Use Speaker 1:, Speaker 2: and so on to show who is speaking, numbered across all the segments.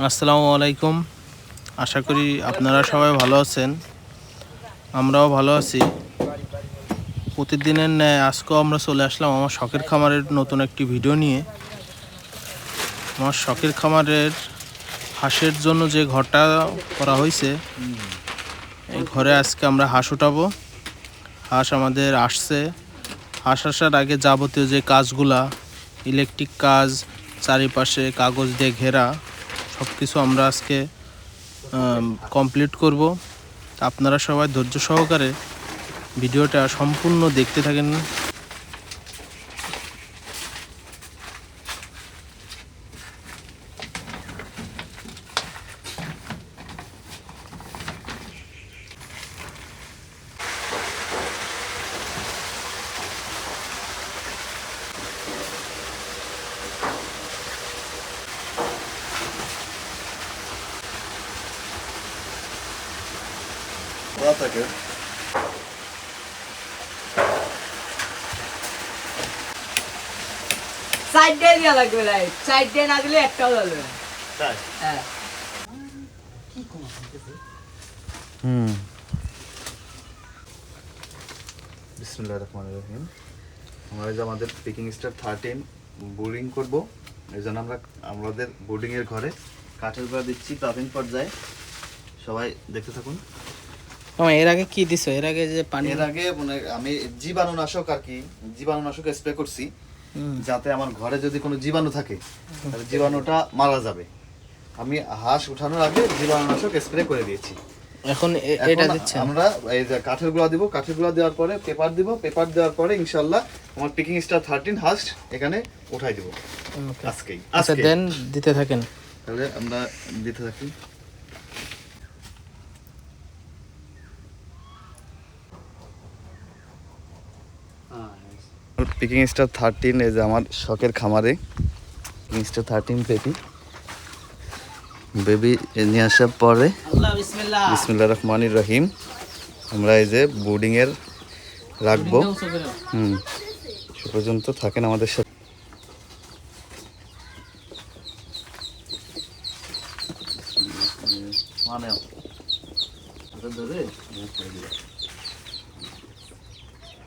Speaker 1: আসসালামু আলাইকুম। আশা করি আপনারা সবাই ভালো আছেন। আমরাও ভালো আছি। প্রতিদিনের ন্যায় আজকেও আমরা চলে আসলাম আমার শখের খামারের নতুন একটি ভিডিও নিয়ে। আমার শখের খামারের হাঁসের জন্য যে ঘরটা করা হয়েছে এই ঘরে আজকে আমরা হাঁস উঠাবো। হাঁস আমাদের আসছে। হাঁস আসার আগে যাবতীয় যে কাজগুলা, ইলেকট্রিক কাজ, চারিপাশে কাগজ দিয়ে ঘেরা সব কিছু আমরা আজকে কমপ্লিট করব। আপনারা সবাই ধৈর্য সহকারে ভিডিওটা সম্পূর্ণ দেখতে থাকেন।
Speaker 2: Bırak takıyor.
Speaker 3: সাইড দিয়ে দেওয়া লাগবে লাইট সাইড দিয়ে না দিলে একটাও জ্বলবে না
Speaker 2: তাই
Speaker 3: হ্যাঁ।
Speaker 2: হুম। বিসমুল্লাহ রহমান রহিম। আমরা যে আমাদের পিকিং স্টার থার্টিন বোর্ডিং করব। এই জন্য আমরা আমাদের বোর্ডিং এর ঘরে কাঠের গোড়া দিচ্ছি প্রাথমিক পর্যায়ে। সবাই দেখতে থাকুন।
Speaker 1: এর আগে কি দিছো? এর আগে যে পানি
Speaker 2: এর আগে মানে আমি জীবাণুনাশক আর কি জীবাণুনাশক স্প্রে করছি যাতে আমার ঘরে যদি কোনো জীবাণু থাকে তাহলে জীবাণুটা মারা যাবে। আমি হাঁস উঠানোর আগে জীবাণুনাশক স্প্রে করে দিয়েছি।
Speaker 1: এখন এটা দিচ্ছেন?
Speaker 2: আমরা এই যে কাঠের গুঁড়া দিব কাঠের গুঁড়া দেওয়ার পরে পেপার দিব পেপার দেওয়ার পরে ইনশাল্লাহ আমার পিকিং স্টার থার্টিন হাস্ট এখানে উঠাই দিব। আজকেই
Speaker 1: আচ্ছা দেন দিতে থাকেন।
Speaker 2: তাহলে আমরা দিতে থাকি। পিকিং স্টার থার্টিন এই যে আমার শখের খামারে picking star thirteen baby baby নিয়ে আসার পরে
Speaker 3: বিসমুল্লাহ।
Speaker 2: রহমানির রহিম। আমরা এই যে বোর্ডিংয়ের রাখব। হুম সে পর্যন্ত থাকেন আমাদের সাথে। মানে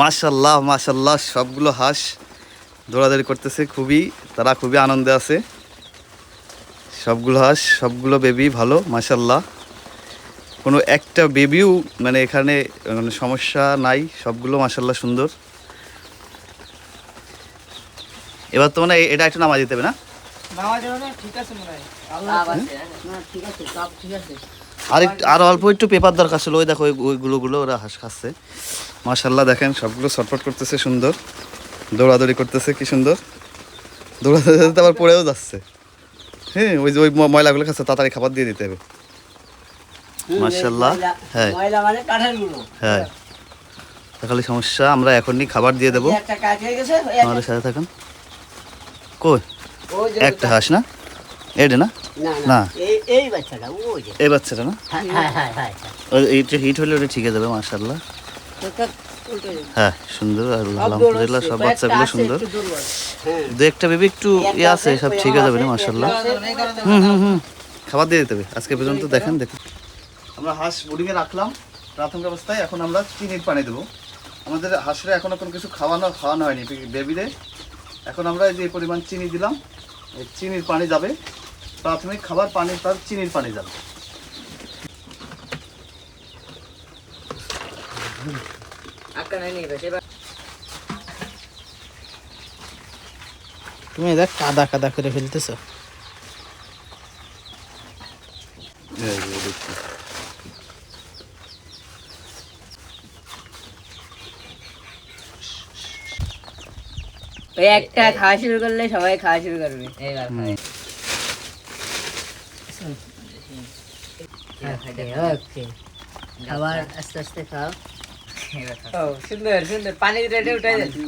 Speaker 2: মাশাল্লাহ মাশাল্লাহ সবগুলো হাঁস দৌড়াদৌড়ি করতেছে খুবই তারা খুবই আনন্দে আছে। সবগুলো হাঁস সবগুলো বেবি ভালো মাশাল্লাহ। কোনো একটা বেবিও মানে এখানে মানে সমস্যা নাই সবগুলো মাশাল্লাহ সুন্দর। এবার তো মানে এটা একটু নামা দিতে হবে না?
Speaker 3: ঠিক আছে মনে হয়। ঠিক আছে সব ঠিক আছে।
Speaker 2: আর একটু আর অল্প একটু পেপার দরকার ছিল। ওই দেখো ওই- ওইগুলো গুলো ওরা হাঁস খাচ্ছে মাশাল্লাহ দেখেন সবগুলো ছটফট করতেছে সুন্দর। দৌড়াদৌড়ি করতেছে কি সুন্দর। দৌড়াতে আবার পড়েও যাচ্ছে। হ্যাঁ ওই যে ওই ময়লাগুলো খাচ্ছে তাড়াতাড়ি খাবার দিয়ে দিতে হবে। মাশাল্লাহ হ্যাঁ।
Speaker 3: ময়লা মানে কাঠের
Speaker 2: হ্যাঁ। সমস্যা আমরা এখনই খাবার দিয়ে দেবো।
Speaker 3: হয়ে
Speaker 2: আমাদের সাথে থাকুন। কই?
Speaker 3: একটা
Speaker 2: হাঁস না? এটা না?
Speaker 3: না এই এই বাচ্চাটা ওই
Speaker 2: এই বাচ্চাটা না?
Speaker 3: হ্যাঁ হ্যাঁ হ্যাঁ
Speaker 2: ওই এইটা হিট হলে ওটা ঠিক হয়ে যাবে
Speaker 3: যাবে।
Speaker 2: হ্যাঁ সুন্দর আর আলহামদুলিল্লাহ সব বাচ্চাগুলো সুন্দর। দু একটা বেবি একটু ইয়ে আছে সব ঠিক হয়ে যাবে না মাশাল্লাহ হুম হুম হুম। খাবার দিয়ে দিতে হবে আজকে পর্যন্ত দেখেন দেখুন। আমরা হাঁস বোর্ডিংয়ে রাখলাম প্রাথমিক অবস্থায় এখন আমরা চিনির পানি দেবো। আমাদের হাঁসরা এখনও কোনো কিছু খাওয়ানো খাওয়ানো হয়নি বেবিরে এখন আমরা যে পরিমাণ চিনি দিলাম চিনির পানি যাবে। প্রাথমিক খাবার পানি তার চিনির পানি যাবে।
Speaker 3: এবার
Speaker 1: তুমি দেখ কাদা কাদা করে ফেলতেছো।
Speaker 3: একটা খাওয়া শুরু করলে সবাই খাওয়া শুরু করবে এইবার।
Speaker 4: ওকে ওকে খাবার আস্তে আস্তে খাও
Speaker 3: ও সুন্দর সুন্দর পানি রেডে উঠে যাচ্ছে